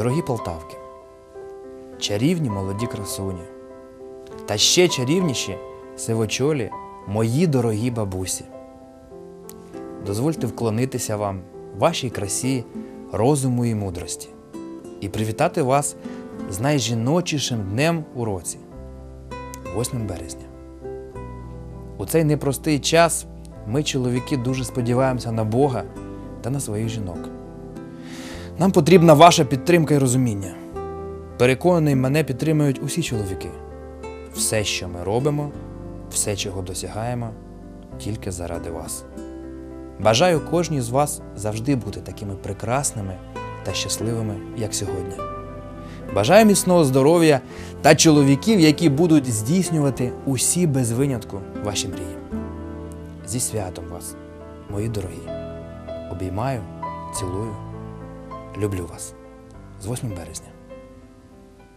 Дорогі Полтавки, чарівні молоді красуні, та ще чарівніші сивочолі мої дорогі бабусі. Дозвольте вклонитися вам, вашій красі, розуму і мудрості, і привітати вас з найжіночішим днем у році 8 березня. У цей непростий час ми, чоловіки, дуже сподіваємося на Бога та на своїх жінок. Нам потрібна ваша підтримка і розуміння. Переконаний, мене підтримують усі чоловіки. Все, що ми робимо, все, чого досягаємо, тільки заради вас. Бажаю кожній з вас завжди бути такими прекрасними та щасливими, як сьогодні. Бажаю міцного здоров'я та чоловіків, які будуть здійснювати усі без винятку ваші мрії. Зі святом вас, мої дорогі. Обіймаю, цілую, люблю вас з 8 березня.